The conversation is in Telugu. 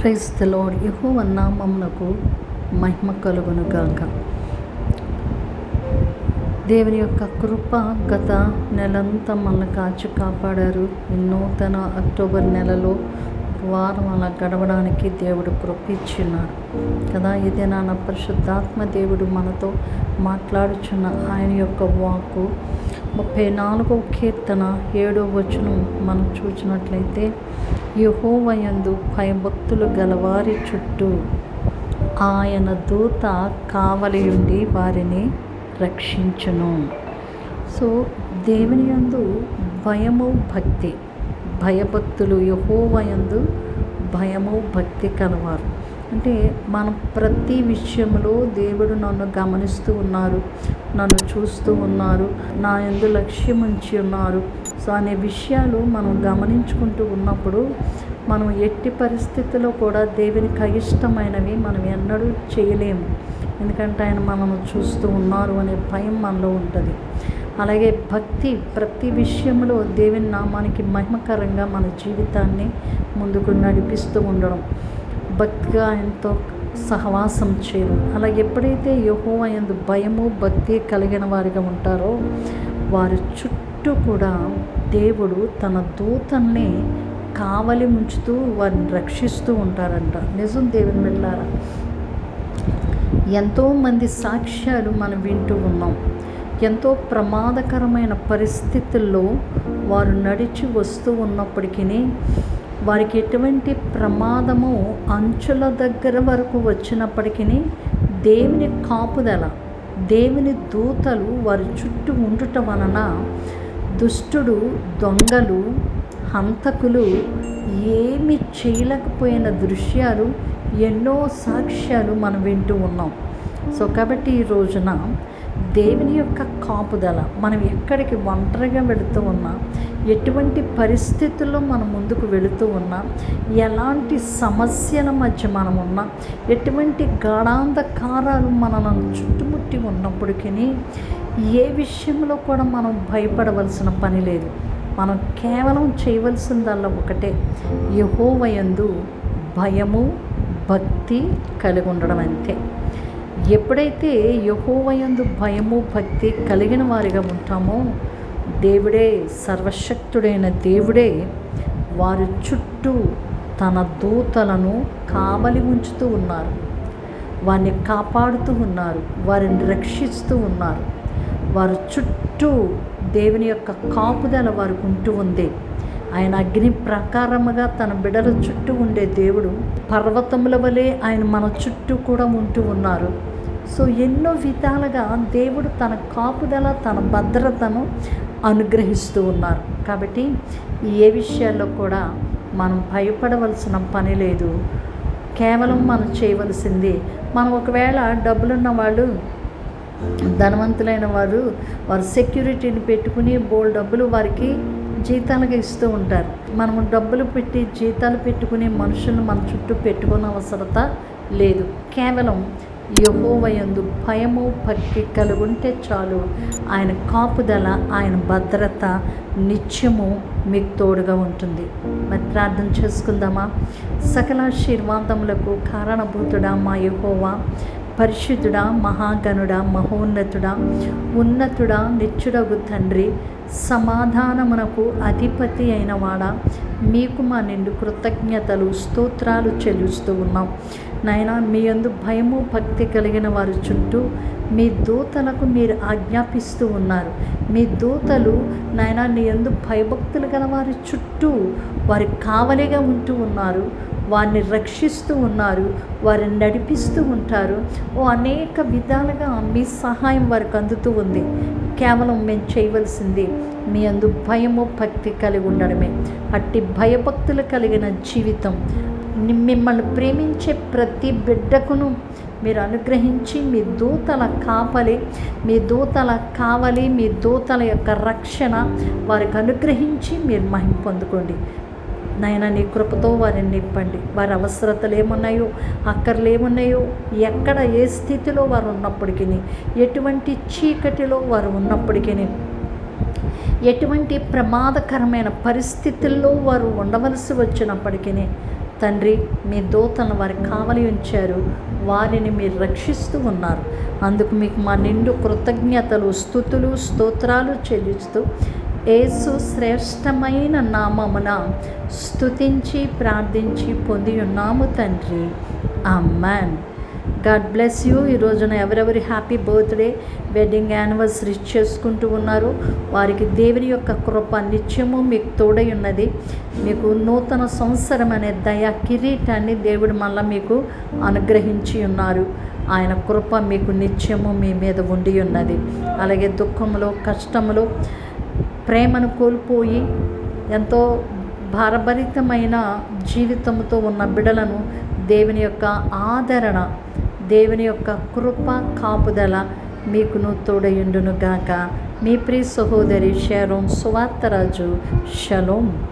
ప్రైజ్ ద లార్డ్ నామమునకు మహిమ కలుగును గాక. దేవుని యొక్క కృప గత నెలంతా మనల్ని కాచి కాపాడారు. నూతన అక్టోబర్ నెలలో వారం అలా గడవడానికి దేవుడు కృప కదా ఇదే నాన్న పరిశుద్ధాత్మ దేవుడు మనతో మాట్లాడుచున్న ఆయన యొక్క వాక్కు. ముప్పై నాలుగో కీర్తన ఏడో వచనం మనం చూసినట్లయితే యహోవయందు భయభక్తులు గలవారి చుట్టూ ఆయన దూత కావలియుండి వారిని రక్షించును. సో దేవుని యందు భయము భక్తి. భయభక్తులు యహోవయందు భయము భక్తి కలవారు. అంటే మనం ప్రతి విషయంలో దేవుడు నన్ను గమనిస్తూ ఉన్నారు నన్ను చూస్తూ ఉన్నారు నా ఎందు లక్ష్యం ఉంచి ఉన్నారు. సో అనే విషయాలు మనం గమనించుకుంటూ ఉన్నప్పుడు మనం ఎట్టి పరిస్థితుల్లో కూడా దేవునికి అయిష్టమైనవి మనం ఎన్నడూ చేయలేము. ఎందుకంటే ఆయన మనను చూస్తూ ఉన్నారు అనే భయం మనలో ఉంటుంది. అలాగే భక్తి ప్రతి విషయంలో దేవుని నామానికి మహిమకరంగా మన జీవితాన్ని ముందుకు నడిపిస్తూ ఉండడం. భక్తిగా ఆయనతో సహవాసం చేయడం. అలా ఎప్పుడైతే యహో ఎందు భయము భక్తి కలిగిన వారిగా ఉంటారో వారి చుట్టూ కూడా దేవుడు తన దూతల్ని కావలి ముంచుతూ వారిని రక్షిస్తూ ఉంటారంట. నిజం దేవుని వెళ్ళారా ఎంతోమంది సాక్ష్యాలు మనం వింటూ ఉన్నాం. ఎంతో ప్రమాదకరమైన పరిస్థితుల్లో వారు నడిచి వస్తూ ఉన్నప్పటికీ వారికి ఎటువంటి ప్రమాదము అంచుల దగ్గర వరకు వచ్చినప్పటికీ దేవుని కాపుదల దేవుని దూతలు వారి చుట్టూ ఉండుట వలన దుష్టుడు దొంగలు హంతకులు ఏమి చేయలేకపోయిన దృశ్యాలు ఎన్నో సాక్ష్యాలు మనం వింటూ ఉన్నాం. సో కాబట్టి ఈ రోజున దేవుని యొక్క కాపుదల మనం ఎక్కడికి ఒంటరిగా వెళుతూ ఉన్నా ఎటువంటి పరిస్థితుల్లో మనం ముందుకు వెళుతూ ఉన్నా ఎలాంటి సమస్యల మధ్య మనం ఉన్నా ఎటువంటి గాఢాంధకారాలు మనను చుట్టుముట్టి ఉన్నప్పటికీ ఏ విషయంలో కూడా మనం భయపడవలసిన పని లేదు. మనం కేవలం చేయవలసిందల్లా ఒకటే. యహోవయందు భయము భక్తి కలిగి ఉండడం అంతే. ఎప్పుడైతే యహోవయందు భయము భక్తి కలిగిన వారిగా ఉంటామో దేవుడే సర్వశక్తుడైన దేవుడే వారి చుట్టూ తన దూతలను కావలి ఉంచుతూ ఉన్నారు. వారిని కాపాడుతూ ఉన్నారు. వారిని రక్షిస్తూ ఉన్నారు. వారి చుట్టూ దేవుని యొక్క కాపుదల వారికి ఉంటూ ఉంది. ఆయన అగ్ని ప్రకారముగా తన బిడల చుట్టూ ఉండే దేవుడు పర్వతముల వలె ఆయన మన చుట్టూ కూడా ఉంటూ ఉన్నారు. సో ఎన్నో విధాలుగా దేవుడు తన కాపుదల తన భద్రతను అనుగ్రహిస్తూ ఉన్నారు. కాబట్టి ఏ విషయాల్లో కూడా మనం భయపడవలసిన పని లేదు. కేవలం మనం చేయవలసింది మనం ఒకవేళ డబ్బులున్న వాళ్ళు ధనవంతులైన వారు వారు సెక్యూరిటీని పెట్టుకుని బోల్ డబ్బులు వారికి జీతాలుగా ఇస్తూ ఉంటారు. మనము డబ్బులు పెట్టి జీతాలు పెట్టుకునే మనుషులను మన చుట్టూ పెట్టుకునే అవసరత లేదు. కేవలం యహోవయందు భయము భక్తి కలుగుంటే చాలు. ఆయన కాపుదల ఆయన భద్రత నిత్యము మీకు తోడుగా ఉంటుంది. మరి ప్రార్థన చేసుకుందామా? సకలాశీర్వాదములకు కారణభూతుడా మా యహోవా. పరిశుద్ధుడా మహాగణుడా మహోన్నతుడా ఉన్నతుడా నిత్యుడగు తండ్రి సమాధానమునకు అధిపతి అయిన వాడా. మీకు మా నిండు కృతజ్ఞతలు స్తోత్రాలు చెల్లిస్తూ ఉన్నాం. నాయన మీ యందు భయము భక్తి కలిగిన వారి చుట్టూ మీ దూతలకు మీరు ఆజ్ఞాపిస్తూ ఉన్నారు. మీ దూతలు నాయన నీ ఎందు భయభక్తులు గల వారి చుట్టూ వారి కావలిగా ఉంటూ ఉన్నారు. వారిని రక్షిస్తూ ఉన్నారు వారిని నడిపిస్తూ ఉంటారు. ఓ అనేక విధాలుగా మీ సహాయం వారికి అందుతూ ఉంది. కేవలం మేము చేయవలసింది మీ అందు భయము భక్తి కలిగి ఉండడమే. అట్టి భయభక్తులు కలిగిన జీవితం. మిమ్మల్ని ప్రేమించే ప్రతి బిడ్డకును మీరు అనుగ్రహించి మీ దూతల కాపలి మీ దూతల కావలి మీ దూతల యొక్క రక్షణ వారికి అనుగ్రహించి మీరు మహిం పొందుకోండి. నాయన నీ కృపతో వారిని నింపండి. వారి అవసరతలు ఏమున్నాయో అక్కర్లు ఏమున్నాయో ఎక్కడ ఏ స్థితిలో వారు ఉన్నప్పటికీ ఎటువంటి చీకటిలో వారు ఉన్నప్పటికీ ఎటువంటి ప్రమాదకరమైన పరిస్థితుల్లో వారు ఉండవలసి వచ్చినప్పటికీ తండ్రి మీ దూతలను వారికి కావలి ఉంచారు. వారిని మీరు రక్షిస్తూ ఉన్నారు. అందుకు మీకు మా నిండు కృతజ్ఞతలు స్థుతులు స్తోత్రాలు చెల్లిస్తూ యేసు శ్రేష్టమైన నామమున స్తుతించి ప్రార్థించి పొంది ఉన్నాము తండ్రి. Amen God bless you. ఈ రోజున ఎవరెవరి హ్యాపీ బర్త్డే వెడ్డింగ్ యానివర్సరీ చేసుకుంటూ ఉన్నారు వారికి దేవుని యొక్క కృప నిత్యము మీకు తోడై ఉన్నది. మీకు నూతన సంవత్సరం అనే దయా కిరీటాన్ని దేవుడు మళ్ళీ మీకు అనుగ్రహించి ఉన్నారు. ఆయన కృప మీకు నిత్యము మీ మీద ఉండి ఉన్నది. అలాగే దుఃఖంలో కష్టంలో ప్రేమను కోల్పోయి ఎంతో భారభరితమైన జీవితంతో ఉన్న బిడలను దేవుని యొక్క ఆదరణ దేవుని యొక్క కృప కాపుదల మీకును తోడయుండును గాక మీ ప్రియ సహోదరి షారోన్ సువార్తరాజు. షలోం.